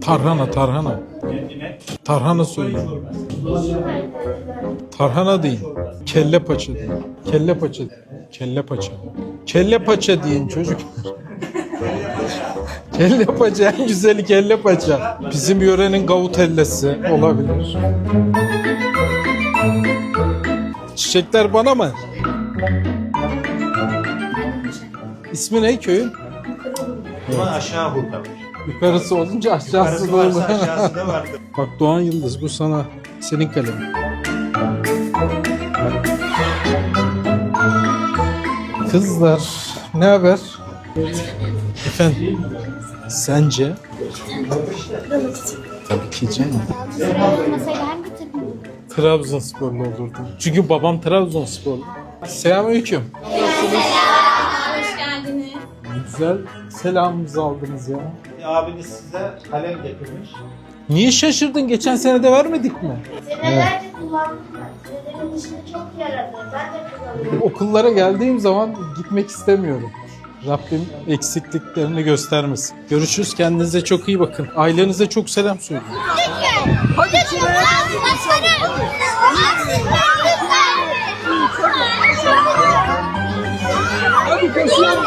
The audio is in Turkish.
Tarhana, tarhana. Tarhana söyle. Tarhana değil. Kelle paça değil. Kelle paça. Kelle paça. Kelle paça deyin çocuk. kelle paça en güzeli kelle paça. Bizim yörenin gavutellesi olabilir. Çiçekler bana mı? İsmi ne köyün? Aşağı hurda var. Yukarısı olunca aşağısı Yukarısı da varsa olur. aşağısı da vardır. Bak Doğan Yıldız bu sana senin kalemin. Kızlar ne haber? Efendim sence? Tabii ki canım. Masayı ben bitirdim. Trabzonsporlu olurdum. Çünkü babam Trabzonsporlu. Selamünaleyküm. Hoş geldiniz. Güzel selamımızı aldınız ya. Abiniz size kalem getirmiş. Niye şaşırdın? Geçen sene de vermedik mi? Senelerce kullandım ben. Dedemin işine çok yaradı. Ben de kullanıyorum. Okullara geldiğim zaman gitmek istemiyorum. Rabbim eksikliklerini göstermesin. Görüşürüz. Kendinize çok iyi bakın. Ailenize çok selam söyleyin. Hadi koşuyoruz.